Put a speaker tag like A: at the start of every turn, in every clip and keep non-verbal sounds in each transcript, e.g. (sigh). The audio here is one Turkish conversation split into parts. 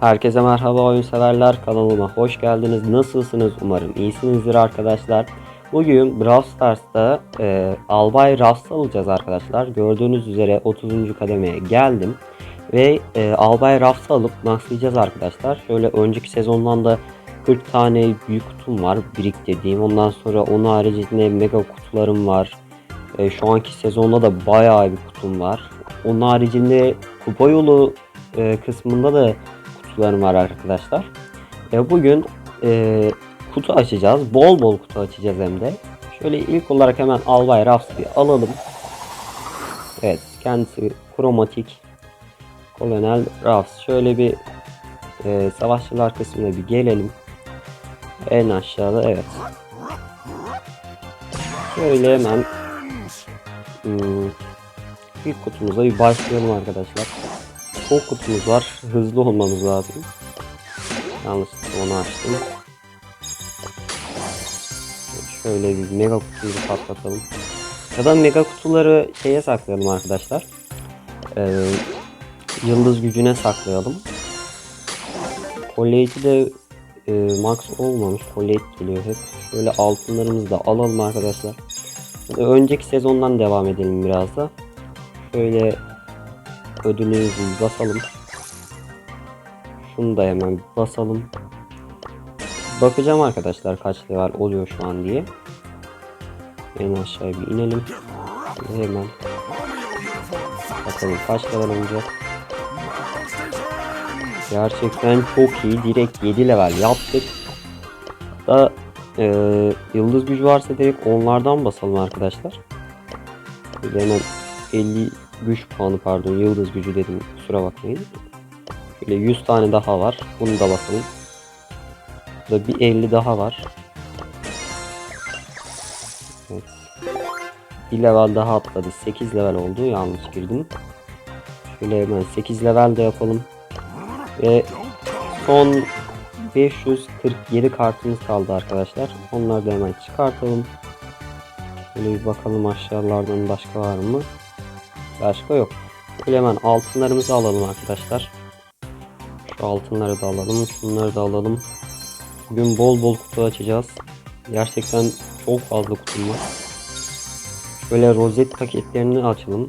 A: Herkese merhaba oyun severler kanalıma hoş geldiniz. Nasılsınız umarım iyisinizdir arkadaşlar. Bugün Brawl Stars'ta e, Albay Rafs alacağız arkadaşlar. Gördüğünüz üzere 30. kademeye geldim. Ve e, Albay Rafs'ı alıp maxlayacağız arkadaşlar. Şöyle önceki sezondan da 40 tane büyük kutum var biriktirdiğim. Ondan sonra onun haricinde mega kutularım var. E, şu anki sezonda da bayağı bir kutum var. Onun haricinde kupa yolu e, kısmında da kutularım var arkadaşlar. E, bugün e, kutu açacağız. Bol bol kutu açacağız hem de. Şöyle ilk olarak hemen Albay Rafs'ı alalım. Evet kendisi kromatik Kolonel Rafs. Şöyle bir e, savaşçılar kısmına bir gelelim. En aşağıda evet. Şöyle hemen hmm, ilk kutumuza bir başlayalım arkadaşlar. Çok kutumuz var. Hızlı olmamız lazım. Yanlışlıkla onu açtım. Şöyle bir mega kutuyu patlatalım. Ya da mega kutuları şeye saklayalım arkadaşlar. Ee, yıldız gücüne saklayalım. Collect'i de e, max olmamış. Collect geliyor hep. Şöyle altınlarımızı da alalım arkadaşlar. Önceki sezondan devam edelim biraz da. Şöyle ödülümüzü basalım. Şunu da hemen basalım. Bakacağım arkadaşlar kaç level oluyor şu an diye. En aşağıya bir inelim. Şöyle hemen bakalım kaç level olacak. Gerçekten çok iyi. Direkt 7 level yaptık. Da e, yıldız gücü varsa direkt onlardan basalım arkadaşlar. Hemen 50 güç puanı pardon yıldız gücü dedim kusura bakmayın. Şöyle 100 tane daha var. Bunu da basalım. Burada bir 50 daha var. Evet. Bir level daha atladı. 8 level oldu. Yanlış girdim. Şöyle hemen 8 level de yapalım. Ve son 547 kartımız kaldı arkadaşlar. Onları da hemen çıkartalım. Şöyle bir bakalım aşağılardan başka var mı? Başka yok. Şöyle hemen altınlarımızı alalım arkadaşlar. Şu altınları da alalım. Şunları da alalım. Bugün bol bol kutu açacağız. Gerçekten çok fazla kutum var. Şöyle rozet paketlerini açalım.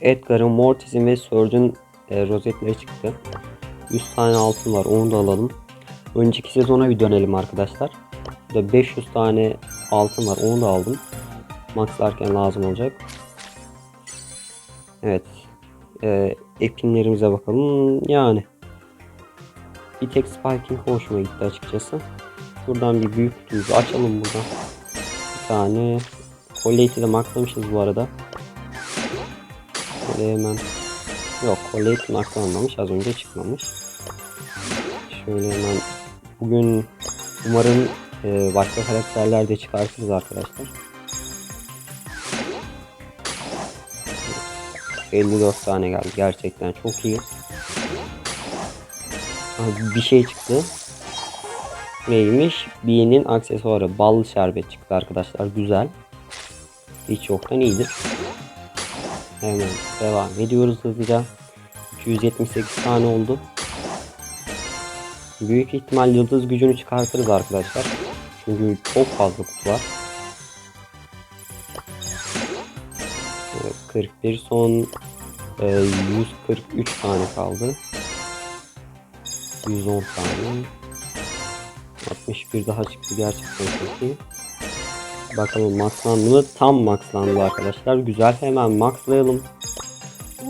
A: Edgar'ın, Mortis'in ve Surge'ün e, rozetleri çıktı. 100 tane altın var. Onu da alalım. Önceki sezona bir dönelim arkadaşlar. Burada 500 tane altın var. Onu da aldım. Maxlarken lazım olacak. Evet. Ee, epinlerimize bakalım. Yani. Bir tek spiking hoşuma gitti açıkçası. Buradan bir büyük kutumuzu açalım buradan. Bir tane. Collect'i de maxlamışız bu arada. Şöyle hemen. Yok Collect maxlanmamış. Az önce çıkmamış. Şöyle hemen. Bugün umarım e, başka karakterler de çıkartırız arkadaşlar. 54 tane geldi. Gerçekten çok iyi. Bir şey çıktı. Neymiş? B'nin aksesuarı. Ballı şerbet çıktı arkadaşlar. Güzel. Hiç yoktan iyidir. Hemen devam ediyoruz hızlıca. 278 tane oldu. Büyük ihtimal yıldız gücünü çıkartırız arkadaşlar. Çünkü çok fazla kutu var. Evet, 41 son e, 143 tane kaldı. 110 tane. 61 daha çıktı gerçekten çok iyi. Bakalım maxlandı mı? Tam maxlandı arkadaşlar. Güzel hemen maxlayalım.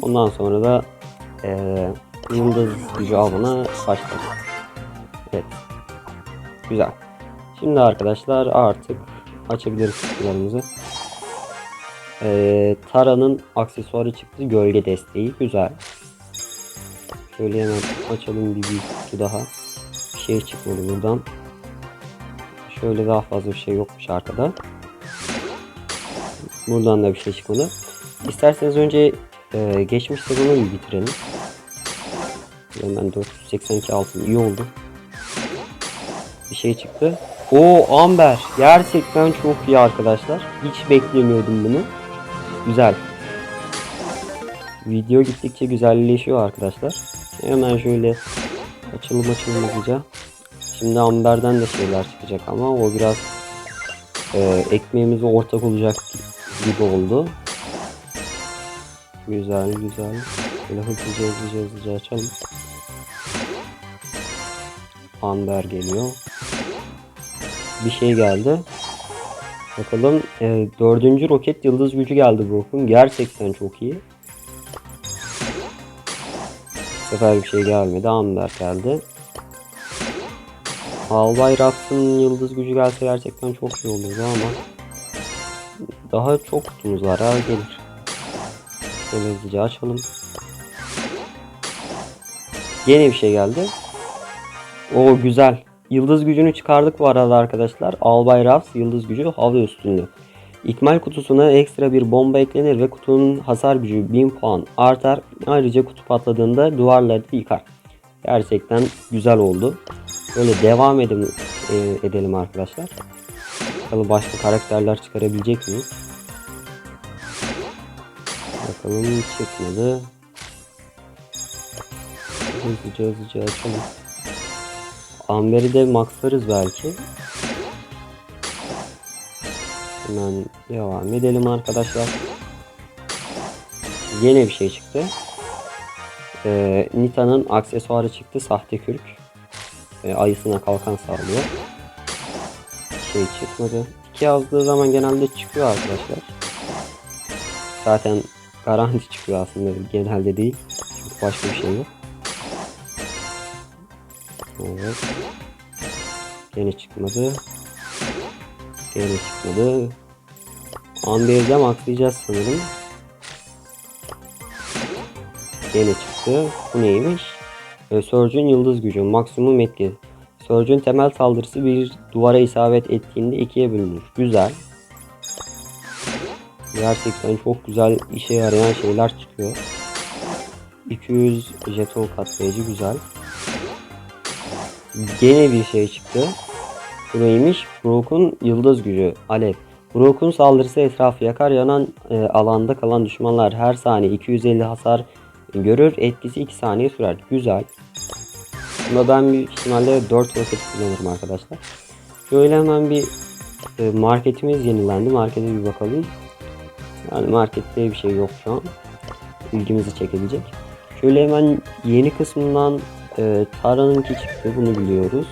A: Ondan sonra da e, yıldız gücü almana başlarız. Evet. Güzel. Şimdi arkadaşlar artık açabiliriz kutularımızı. Ee, Tara'nın aksesuarı çıktı. Gölge desteği. Güzel. Şöyle hemen açalım bir büyük kutu daha. Bir şey çıkmadı buradan. Şöyle daha fazla bir şey yokmuş arkada. Buradan da bir şey çıkmadı. İsterseniz önce e, geçmiş sezonu bir bitirelim. Hemen 482 altın iyi oldu. Bir şey çıktı. O Amber gerçekten çok iyi arkadaşlar. Hiç beklemiyordum bunu. Güzel. Video gittikçe güzelleşiyor arkadaşlar. Hemen şöyle Açılım açılım hızlıca. Şimdi Amber'den de şeyler çıkacak ama o biraz e, ekmeğimize ortak olacak gibi oldu. Güzel güzel. Böyle hızlıca hızlıca hızlıca açalım. Amber geliyor. Bir şey geldi. Bakalım e, dördüncü roket yıldız gücü geldi Brock'un. Gerçekten çok iyi. Bu sefer bir şey gelmedi. Amber geldi. Albay Raps'ın yıldız gücü gelse gerçekten çok iyi olurdu ama daha çok kutumuz var ha gelir. Şöyle hızlıca açalım. Yeni bir şey geldi. O güzel. Yıldız gücünü çıkardık bu arada arkadaşlar. Albay Raps yıldız gücü hava üstünlüğü. İkmal kutusuna ekstra bir bomba eklenir ve kutunun hasar gücü 1000 puan artar. Ayrıca kutu patladığında duvarları da yıkar. Gerçekten güzel oldu. Böyle devam edelim, e, edelim arkadaşlar. Bakalım başka karakterler çıkarabilecek miyiz? Bakalım çıkmadı. Hızlıca hızlıca açalım. Amber'i de maxlarız belki. Hemen devam edelim arkadaşlar. Yine bir şey çıktı. Ee, Nita'nın aksesuarı çıktı. Sahte kürk. Ee, ayısına kalkan sağlıyor. Şey çıkmadı. İki yazdığı zaman genelde çıkıyor arkadaşlar. Zaten garanti çıkıyor aslında genelde değil. Çünkü başka bir şey yok. Evet. Gene çıkmadı. Gene çıkmadı. Amber'de maxlayacağız sanırım. Gene çıktı. Bu neymiş? Surge'ün yıldız gücü. Maksimum etki. Surge'ün temel saldırısı bir duvara isabet ettiğinde ikiye bölünür. Güzel. Gerçekten çok güzel işe yarayan şeyler çıkıyor. 200 jeton katlayıcı güzel. Gene bir şey çıktı. Bu neymiş? Brock'un yıldız gücü. Alev. Brock'un saldırısı etrafı yakar. Yanan e, alanda kalan düşmanlar her saniye 250 hasar görür. Etkisi 2 saniye sürer. Güzel. Bunda ben büyük ihtimalle 4 roket kullanırım arkadaşlar. Şöyle hemen bir e, marketimiz yenilendi. Markete bir bakalım. Yani markette bir şey yok şu an. İlgimizi çekebilecek. Şöyle hemen yeni kısmından e, Tara'nınki çıktı. Bunu biliyoruz.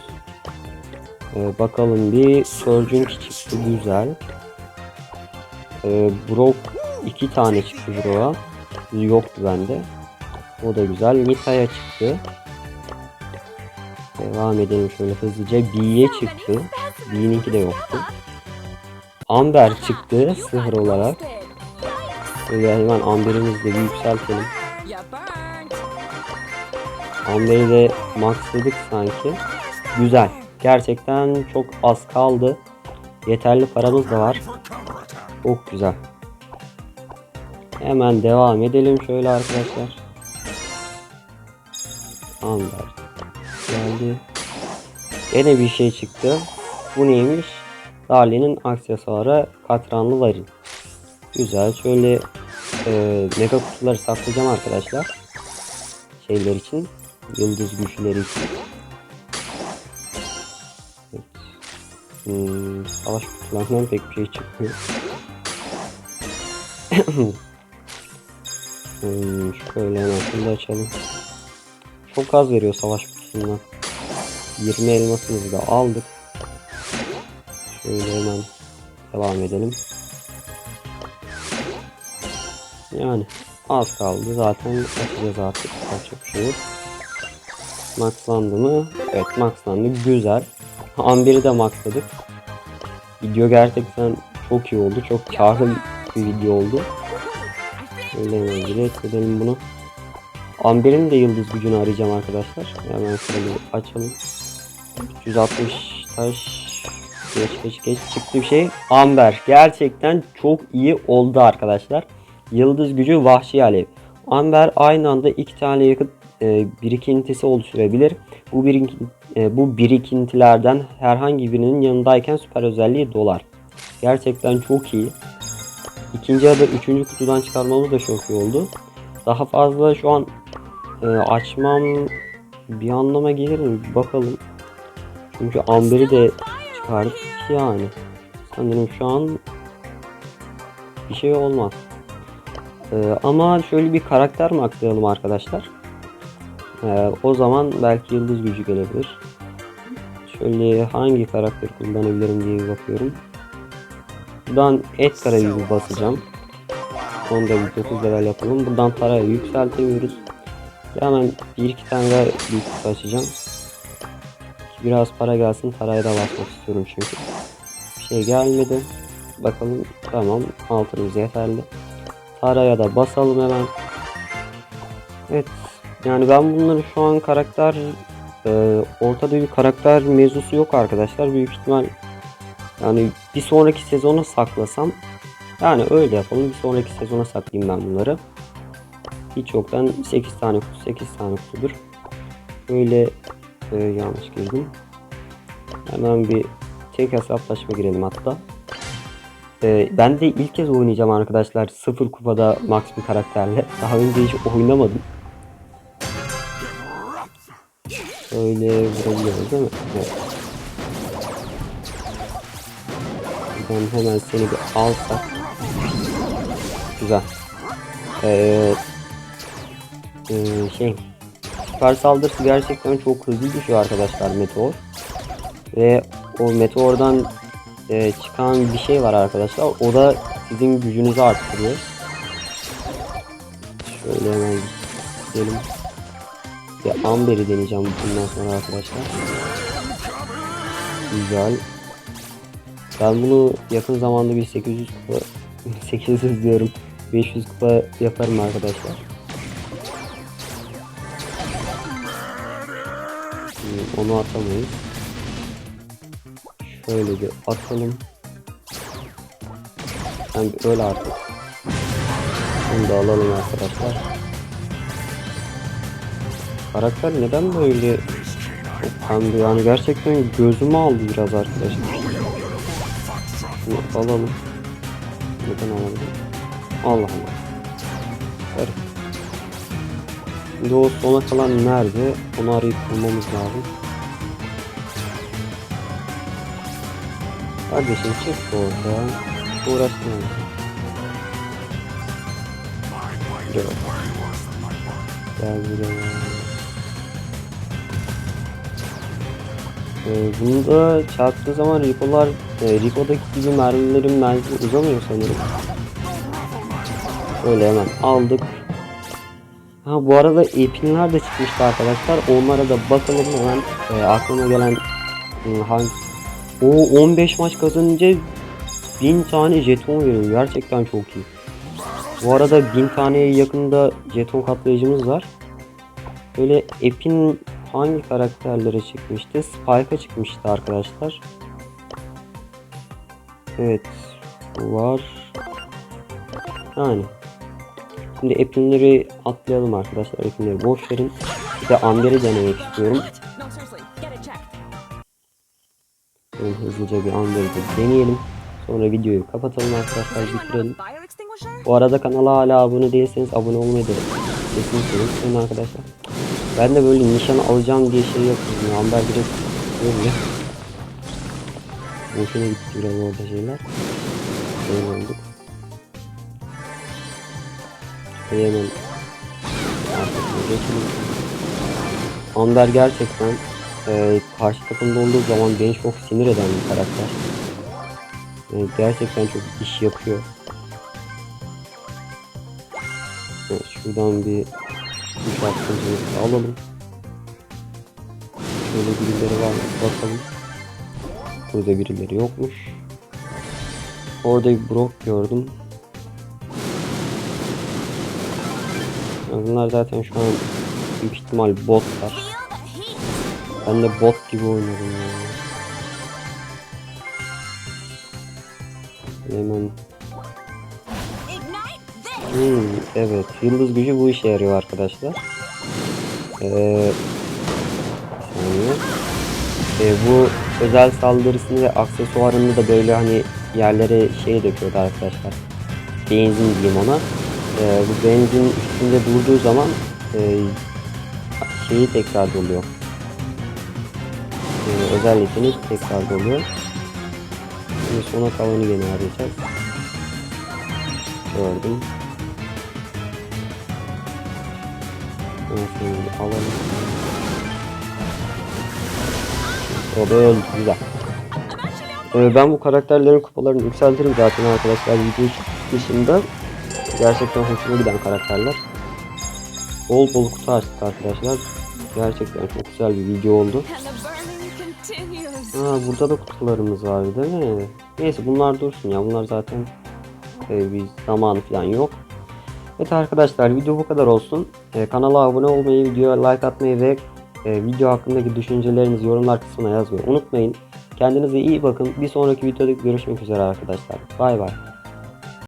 A: E, bakalım bir Surge'unki çıktı. Güzel. E, Brock iki tane çıktı Brock'a. Yoktu bende. O da güzel. Nita'ya çıktı. Devam edelim şöyle hızlıca. B'ye çıktı. B'ninki de yoktu. Amber çıktı sıfır olarak. Şöyle hemen Amber'imizi de yükseltelim. Amber'i de maxladık sanki. Güzel. Gerçekten çok az kaldı. Yeterli paramız da var. Çok güzel. Hemen devam edelim şöyle arkadaşlar. Amber geldi. Yine bir şey çıktı. Bu neymiş? Darlin'in aksesuarı katranlı varil. Güzel. Şöyle e, mega kutuları saklayacağım arkadaşlar. Şeyler için. Yıldız güçleri. Hmm, savaş kutularından pek bir şey çıkmıyor. (coughs) hmm, şöyle hemen açalım. Çok az veriyor savaş kutusundan. 20 elmasımızı da aldık. Şöyle hemen devam edelim. Yani az kaldı zaten açacağız artık yapacak bir şey yok. Maxlandı mı? Evet maxlandı güzel. Amber'i de maxladık. Video gerçekten çok iyi oldu. Çok karlı bir video oldu. Şöyle hemen direkt edelim bunu. Amber'in de yıldız gücünü arayacağım arkadaşlar. Hemen şöyle açalım. 360 taş geç geç geç çıktı bir şey. Amber gerçekten çok iyi oldu arkadaşlar. Yıldız gücü vahşi alev. Amber aynı anda iki tane yakıt e, birikintisi oluşturabilir. Bu, birik, e, bu birikintilerden herhangi birinin yanındayken süper özelliği dolar. Gerçekten çok iyi. İkinci ya da üçüncü kutudan çıkarmamız da çok iyi oldu. Daha fazla şu an e, açmam bir anlama gelir mi? Bakalım. Çünkü Amber'i de çıkardık yani. Sanırım şu an bir şey olmaz. Ee, ama şöyle bir karakter mi aktaralım arkadaşlar? Ee, o zaman belki yıldız gücü gelebilir. Şöyle hangi karakter kullanabilirim diye bakıyorum. Buradan Edgar'a bir basacağım. Onu da bir 9 level yapalım. Buradan parayı yükseltemiyoruz. Hemen bir iki tane daha büyük açacağım. Biraz para gelsin. Paraya da basmak istiyorum çünkü. Bir şey gelmedi. Bakalım. Tamam. Altınımız yeterli. Paraya da basalım hemen. Evet. Yani ben bunları şu an karakter e, ortada bir karakter mevzusu yok arkadaşlar. Büyük ihtimal yani bir sonraki sezona saklasam yani öyle yapalım. Bir sonraki sezona saklayayım ben bunları. Hiç yoktan 8 tane kutu 8 tane kutudur. Böyle e, yanlış girdim. Hemen bir tek hesaplaşma girelim hatta. E, ben de ilk kez oynayacağım arkadaşlar. Sıfır kupada max bir karakterle. Daha önce hiç oynamadım. Öyle vurabiliyoruz değil mi? Evet. Buradan hemen seni bir alsak. Güzel. Ee, e, şey süper saldırısı gerçekten çok hızlı düşüyor arkadaşlar meteor. Ve o meteordan e, çıkan bir şey var arkadaşlar. O da sizin gücünüzü arttırıyor. Şöyle hemen gidelim. Bir Amber'i deneyeceğim bundan sonra arkadaşlar. Güzel. Ben bunu yakın zamanda bir 800 kupa (laughs) 800 diyorum. 500 kupa yaparım arkadaşlar. Hmm, Onu atamayız. Şöyle bir atalım. Yani öyle artık. Bunu da alalım arkadaşlar. Karakter neden böyle pembe yani gerçekten gözümü aldı biraz arkadaşlar. Şunu alalım. Neden alamadım? Allah Allah. Evet. Şimdi o sona kalan nerede? Onu arayıp bulmamız lazım. Kardeşim çık oradan. Uğraşmayalım. Gel. Gel buraya. Ee, bunda çarptığı zaman Rico'lar e, Rico'daki gibi mermilerin menzili uzamıyor sanırım. Öyle hemen aldık. Ha bu arada epinler de çıkmıştı arkadaşlar. Onlara da bakalım hemen e, aklıma gelen e, hangi o 15 maç kazanınca 1000 tane jeton veriyor. Gerçekten çok iyi. Bu arada 1000 taneye yakında jeton katlayıcımız var. Böyle epin hangi karakterlere çıkmıştı? Spike'a çıkmıştı arkadaşlar. Evet. Var. Yani. Şimdi epinleri atlayalım arkadaşlar. Epinleri boş verin. Bir de Amber'i denemek istiyorum. Yani hızlıca bir Amber'i de deneyelim. Sonra videoyu kapatalım arkadaşlar. Bitirelim. Bu arada kanala hala abone değilseniz abone olmayı da kesinlikle unutmayın arkadaşlar. Ben de böyle nişan alacağım diye şey yapıyorum. ya. Amber direkt böyle. Boşuna gitti biraz orada şeyler. Böyle olduk. Ve hemen geçelim. Amber gerçekten e, karşı takımda olduğu zaman beni çok sinir eden bir karakter. E, gerçekten çok iş yapıyor. Evet, şuradan bir kuş attığımızı alalım. Şöyle birileri var mı? Bakalım. Burada birileri yokmuş. Orada bir Brock gördüm. Bunlar zaten şu an büyük ihtimal botlar. Ben de bot gibi oynuyorum ya. Hemen
B: Ignite this!
A: Hmm, evet, yıldız gücü bu işe yarıyor arkadaşlar. Ee. Ee, bu özel saldırısını ve aksesuarını da böyle hani yerlere şey döküyordu arkadaşlar. Benzin diyeyim ona. Ee, bu benzin üstünde durduğu zaman e, şeyi tekrar doluyor. Ee, özel yetenek tekrar doluyor. Şimdi sona kalanı gene arayacağız. Gördüm. Sonra alalım. O da öldü. Güzel. Ee, ben bu karakterlerin kupalarını yükseltirim zaten arkadaşlar video dışında. Gerçekten hoşuma giden karakterler. Bol bol kutu açtık arkadaşlar. Gerçekten çok güzel bir video oldu. Ha, burada da kutularımız vardı değil mi? Neyse bunlar dursun ya. Bunlar zaten e, bir zamanı falan yok. Evet arkadaşlar video bu kadar olsun. E, kanala abone olmayı, videoya like atmayı ve e, video hakkındaki düşüncelerinizi yorumlar kısmına yazmayı unutmayın. Kendinize iyi bakın. Bir sonraki videoda görüşmek üzere arkadaşlar. Bay bay.